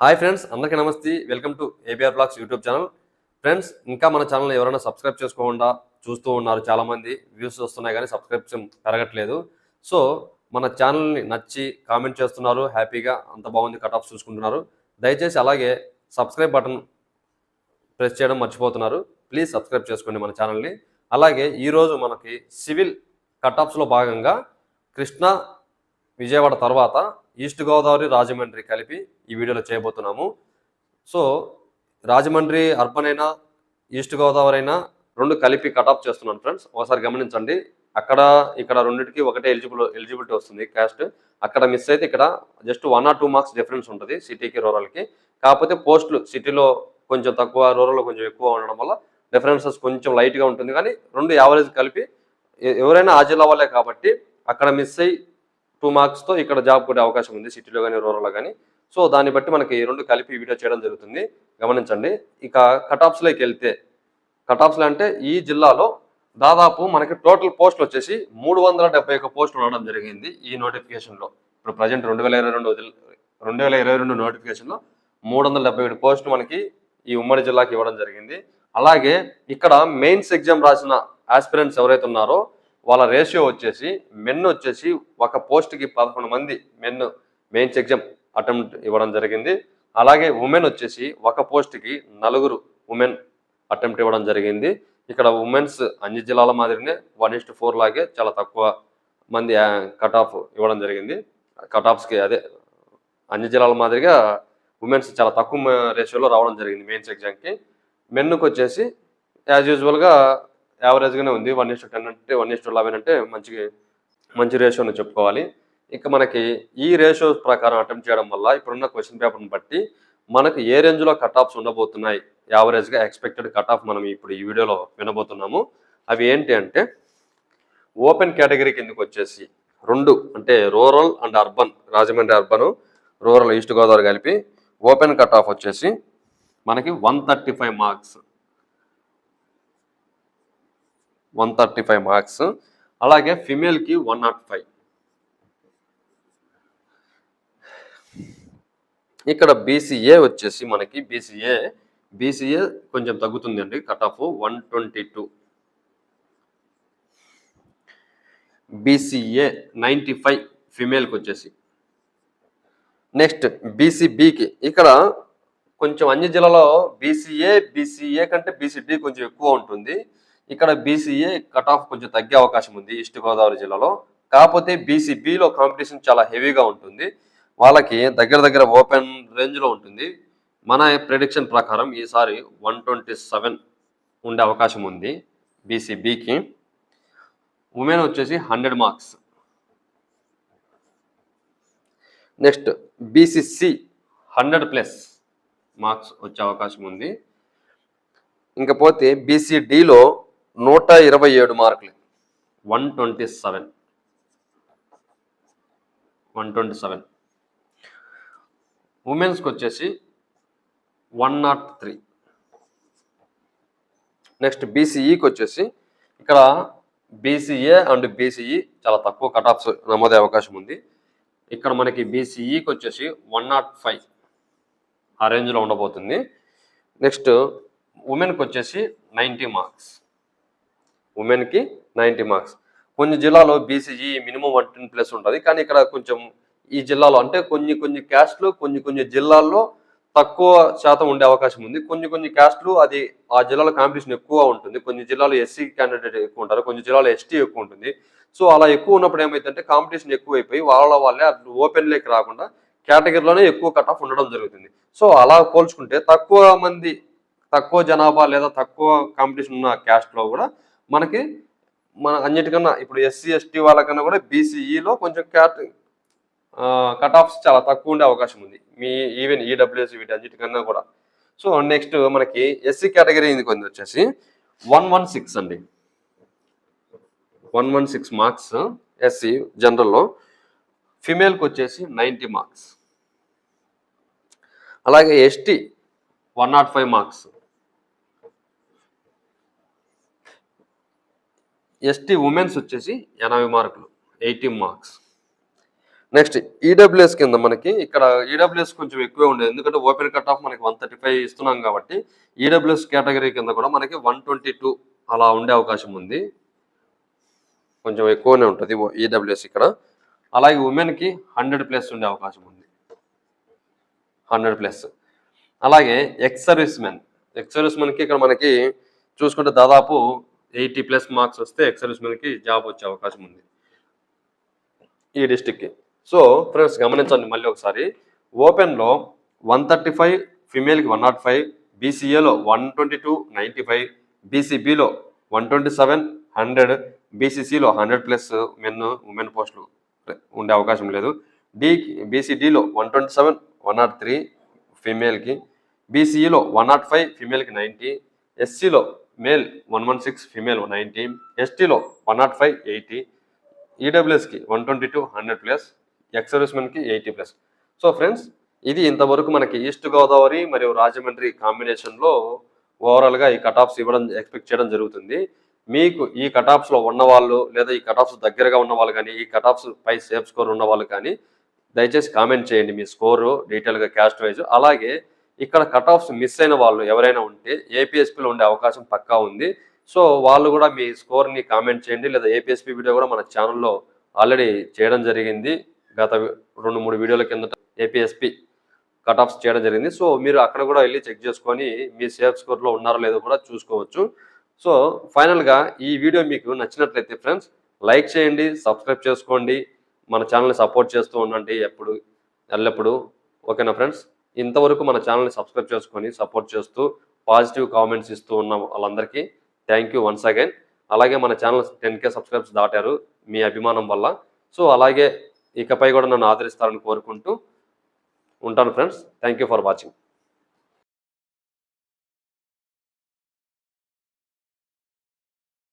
Hi friends అందరికీ నమస్తే. Welcome to ABR blogs YouTube channel. Friends ఇంకా మన ఛానల్ ఎవరైనా సబ్స్క్రైబ్ చేసుకోకుండా చూస్తూ ఉన్నారు చాలామంది వ్యూస్ వస్తున్నాయి కానీ సబ్స్క్రిప్షన్ పెరగట్లేదు. సో మన ఛానల్ని నచ్చి కామెంట్ చేస్తున్నారు హ్యాపీగా అంత బాగుంది కట్ ఆఫ్ చూసుకుంటున్నారు. దయచేసి అలాగే సబ్స్క్రైబ్ బటన్ ప్రెస్ చేయడం మర్చిపోతున్నారు. ప్లీజ్ సబ్స్క్రైబ్ చేసుకోండి మన ఛానల్ని. అలాగే ఈరోజు మనకి సివిల్ కట్ ఆఫ్స్లో భాగంగా కృష్ణా విజయవాడ తర్వాత ఈస్ట్ గోదావరి రాజమండ్రి కలిపి ఈ వీడియోలో చేయబోతున్నాము. సో రాజమండ్రి అర్బన్ అయినా ఈస్ట్ గోదావరి అయినా రెండు కలిపి కటాప్ చేస్తున్నాను ఫ్రెండ్స్ ఒకసారి గమనించండి. అక్కడ ఇక్కడ రెండింటికి ఒకటే ఎలిజిబుల్ ఎలిజిబిలిటీ వస్తుంది క్యాస్ట్ అక్కడ మిస్ అయితే ఇక్కడ just one or two marks difference ఉంటుంది సిటీకి రూరల్కి కాకపోతే పోస్టులు సిటీలో కొంచెం తక్కువ రూరల్లో కొంచెం ఎక్కువ ఉండడం వల్ల డిఫరెన్సెస్ కొంచెం లైట్గా ఉంటుంది. కానీ రెండు యావరేజ్ కలిపి ఎవరైనా ఆ జిల్లా వాళ్ళే కాబట్టి అక్కడ మిస్ అయ్యి టూ మార్క్స్తో ఇక్కడ జాబ్ కొట్టే అవకాశం ఉంది సిటీలో కానీ రూరల్లో కానీ సో దాన్ని బట్టి మనకి రెండు కలిపి వీడియో చేయడం జరుగుతుంది. గమనించండి. ఇక కటాప్స్లోకి వెళ్తే కటాప్స్లో అంటే ఈ జిల్లాలో దాదాపు మనకి టోటల్ పోస్టులు వచ్చేసి మూడు వందల డెబ్బై ఒక పోస్టులు ఉండడం జరిగింది ఈ నోటిఫికేషన్లో. ఇప్పుడు ప్రజెంట్ రెండు వేల ఇరవై రెండు రెండు వేల ఇరవై రెండు నోటిఫికేషన్లో మూడు వందల డెబ్బై ఏడు పోస్టులు మనకి ఈ ఉమ్మడి జిల్లాకి ఇవ్వడం జరిగింది. అలాగే ఇక్కడ మెయిన్స్ ఎగ్జామ్ రాసిన ఆస్పిరెంట్స్ ఎవరైతే ఉన్నారో వాళ్ళ రేషియో వచ్చేసి మెన్ వచ్చేసి ఒక పోస్ట్కి పదకొండు మంది మెన్ మెయిన్స్ ఎగ్జామ్ అటెంప్ట్ ఇవ్వడం జరిగింది. అలాగే ఉమెన్ వచ్చేసి ఒక పోస్ట్కి నలుగురు ఉమెన్ అటెంప్ట్ ఇవ్వడం జరిగింది. ఇక్కడ ఉమెన్స్ అన్ని జిల్లాల మాదిరినే వన్ ఇస్ట్ ఫోర్ లాగే చాలా తక్కువ మంది కట్ ఆఫ్ ఇవ్వడం జరిగింది. కట్ ఆఫ్స్కి అదే అన్ని జిల్లాల మాదిరిగా ఉమెన్స్ చాలా తక్కువ రేషియోలో రావడం జరిగింది మెయిన్స్ ఎగ్జామ్కి మెన్నుకు వచ్చేసి యాజ్ యూజువల్గా యావరేజ్గానే ఉంది. వన్ ఇస్టు టెన్ అంటే వన్ ఇస్టు లెవెన్ అంటే మంచి మంచి రేషియోని చెప్పుకోవాలి. ఇక మనకి ఈ రేషియో ప్రకారం అటెంప్ట్ చేయడం వల్ల ఇప్పుడున్న క్వశ్చన్ పేపర్ని బట్టి మనకు ఏ రేంజ్లో కట్ ఆఫ్స్ ఉండబోతున్నాయి? యావరేజ్గా ఎక్స్పెక్టెడ్ కట్ ఆఫ్ మనం ఇప్పుడు ఈ వీడియోలో వినబోతున్నాము. అవి ఏంటి అంటే ఓపెన్ కేటగిరీ కిందకి వచ్చేసి రెండు అంటే rural and urban Rajahmundry urban rural east Godavari కలిపి ఓపెన్ కట్ ఆఫ్ వచ్చేసి మనకి one thirty five marks one thirty five marks. అలాగే ఫిమేల్కి వన్ నాట్ ఫైవ్. ఇక్కడ బీసీఏ వచ్చేసి మనకి బీసీఏ బీసీఏ కొంచెం తగ్గుతుంది అండి cut off one twenty two. BCA ninety five ఫిమేల్కి వచ్చేసి. నెక్స్ట్ బీసీబీకి ఇక్కడ కొంచెం అన్ని జిల్లాలో బీసీఏ బీసీఏ కంటే బీసీబీ కొంచెం ఎక్కువ ఉంటుంది. ఇక్కడ బీసీఏ కట్ ఆఫ్ కొంచెం తగ్గే అవకాశం ఉంది ఈస్ట్ గోదావరి జిల్లాలో. కాకపోతే బీసీబీలో కాంపిటీషన్ చాలా హెవీగా ఉంటుంది. వాళ్ళకి దగ్గర దగ్గర ఓపెన్ రేంజ్లో ఉంటుంది. మన ప్రిడిక్షన్ ప్రకారం ఈసారి వన్ ట్వంటీ సెవెన్ ఉండే అవకాశం ఉంది బీసీబీకి ఉమెన్ వచ్చేసి hundred marks next BCC hundred plus marks వచ్చే అవకాశం ఉంది. ఇంకపోతే బీసీడీలో నూట ఇరవై ఏడు మార్కులు. One twenty seven. One twenty seven. ఉమెన్స్కి వచ్చేసి వన్ నాట్ త్రీ. నెక్స్ట్ బీసీఈకి వచ్చేసి ఇక్కడ బీసీఏ అండ్ బీసీఈ చాలా తక్కువ కట్ ఆఫ్స్ నమోదే అవకాశం ఉంది. ఇక్కడ మనకి బీసీఈకి వచ్చేసి వన్ నాట్ ఫైవ్ ఆ రేంజ్లో ఉండబోతుంది. నెక్స్ట్ ఉమెన్కి వచ్చేసి నైంటీ మార్క్స్. ఉమెన్కి నైంటీ మార్క్స్. కొన్ని జిల్లాలో BCG minimum one ten plus ఉంటుంది. కానీ ఇక్కడ కొంచెం ఈ జిల్లాలో అంటే కొన్ని కొన్ని క్యాస్ట్లు కొన్ని కొన్ని జిల్లాల్లో తక్కువ శాతం ఉండే అవకాశం ఉంది. కొన్ని కొన్ని క్యాస్ట్లు అది ఆ జిల్లాలో కాంపిటీషన్ ఎక్కువ ఉంటుంది. కొన్ని జిల్లాలో ఎస్సీ క్యాండిడేట్ ఎక్కువ ఉంటారు. కొన్ని జిల్లాలో ఎస్టీ ఎక్కువ ఉంటుంది. సో అలా ఎక్కువ ఉన్నప్పుడు ఏమైందంటే కాంపిటీషన్ ఎక్కువ అయిపోయి వాళ్ళ వాళ్ళే ఓపెన్లోకి రాకుండా కేటగిరీలోనే ఎక్కువ కట్ ఆఫ్ ఉండడం జరుగుతుంది. సో అలా పోల్చుకుంటే తక్కువ మంది తక్కువ జనాభా లేదా తక్కువ కాంపిటీషన్ ఉన్న క్యాస్ట్లో కూడా మనకి మన అన్నిటికన్నా ఇప్పుడు ఎస్సీ ఎస్టీ వాళ్ళకన్నా కూడా బీసీఈలో e కొంచెం క్యాట్ కట్ ఆఫ్స్ చాలా తక్కువ ఉండే అవకాశం ఉంది. మీ ఈవెన్ ఈడబ్ల్యూఎస్ e, వీటి అన్నిటికన్నా కూడా. సో నెక్స్ట్ మనకి ఎస్సీ కేటగిరీ ఇది కొంచెం వచ్చేసి వన్ వన్ సిక్స్ అండి. One one six marks SC జనరల్లో ఫిమేల్కి వచ్చేసి నైంటీ మార్క్స్ అలాగే ST one nought five marks ST women's వచ్చేసి ఎనభై మార్కులు ఎయిటీ మార్క్స్. నెక్స్ట్ ఈడబ్ల్యూఎస్ కింద మనకి ఇక్కడ ఈడబ్ల్యూఎస్ కొంచెం ఎక్కువే ఉండేది. ఎందుకంటే ఓపెన్ కట్ ఆఫ్ మనకి వన్ థర్టీ ఫైవ్ ఇస్తున్నాం కాబట్టి ఈడబ్ల్యూఎస్ కేటగిరీ కింద కూడా మనకి వన్ ట్వంటీ టూ అలా ఉండే అవకాశం ఉంది. కొంచెం ఎక్కువనే ఉంటుంది ఈడబ్ల్యూఎస్ ఇక్కడ. అలాగే ఉమెన్కి హండ్రెడ్ ప్లస్ ఉండే అవకాశం ఉంది. Hundred plus. అలాగే ex service men ex service మెన్కి ఇక్కడ మనకి చూసుకుంటే దాదాపు ఎయిటీ ప్లస్ మార్క్స్ వస్తే ఎక్స్ సర్వీస్ మెన్కి జాబ్ వచ్చే అవకాశం ఉంది. ఈ డిస్టిక్కి. సో ఫ్రెండ్స్ గమనించండి మళ్ళీ ఒకసారి. ఓపెన్లో వన్ థర్టీ ఫైవ్ ఫిమేల్కి one nought five బీసీఏలో one twenty two ninety five బీసీబీలో one twenty seven hundred బీసీసీలో హండ్రెడ్ ప్లస్ మెన్ ఉమెన్ పోస్టులు ఉండే అవకాశం లేదు. D బీసీడీలో one twenty seven one nought three ఫీమేల్కి బీసీఈలో వన్ నాట్ ఫైవ్ ఫీమేల్కి ninety ఎస్సీలో male one one six female one ninety ఎస్టీలో one nought five eighty ఈడబ్ల్యూఎస్కి one twenty two hundred plus ఎక్స్సర్వీస్మెన్కి eighty plus. So friends ఇది ఇంతవరకు మనకి east Godavari మరియు రాజమండ్రి కాంబినేషన్లో ఓవరాల్గా ఈ కటాప్స్ ఇవ్వడం ఎక్స్పెక్ట్ చేయడం జరుగుతుంది. మీకు ఈ కటాప్స్లో ఉన్నవాళ్ళు ఉన్న వాళ్ళు లేదా ఈ కటాప్స్ దగ్గరగా ఉన్న వాళ్ళు కానీ ఈ కటాప్స్ పై సేఫ్ స్కోర్ ఉన్న వాళ్ళు కానీ దయచేసి కామెంట్ చేయండి మీ స్కోరు డీటెయిల్గా క్యాస్ట్ వైజ్. అలాగే ఇక్కడ కట్ ఆఫ్స్ మిస్ అయిన వాళ్ళు ఎవరైనా ఉంటే ఏపీఎస్పీలో ఉండే అవకాశం పక్కా ఉంది. సో వాళ్ళు కూడా మీ స్కోర్ని కామెంట్ చేయండి. లేదా ఏపీఎస్పీ వీడియో కూడా మన ఛానల్లో ఆల్రెడీ చేయడం జరిగింది. గత రెండు మూడు వీడియోల కిందట ఏపీఎస్పీ కట్ ఆఫ్స్ చేయడం జరిగింది. సో మీరు అక్కడ కూడా వెళ్ళి చెక్ చేసుకొని మీ సేఫ్ స్కోర్లో ఉన్నారో లేదో కూడా చూసుకోవచ్చు. సో ఫైనల్గా ఈ వీడియో మీకు నచ్చినట్లయితే ఫ్రెండ్స్ లైక్ చేయండి సబ్స్క్రైబ్ చేసుకోండి. మన ఛానల్ని సపోర్ట్ చేస్తూ ఉండండి ఎప్పుడు ఎల్లప్పుడు. ఓకేనా ఫ్రెండ్స్ ఇంతవరకు మన ఛానల్ని సబ్స్క్రైబ్ చేసుకొని సపోర్ట్ చేస్తూ పాజిటివ్ కామెంట్స్ ఇస్తూ ఉన్న వాళ్ళందరికీ థ్యాంక్ యూ వన్స్ అగైన్. అలాగే మన ఛానల్ టెన్ కే సబ్స్క్రైబ్స్ దాటారు మీ అభిమానం వల్ల. సో అలాగే ఇకపై కూడా నన్ను ఆదరిస్తారని కోరుకుంటూ ఉంటాను friends. Thank you for watching.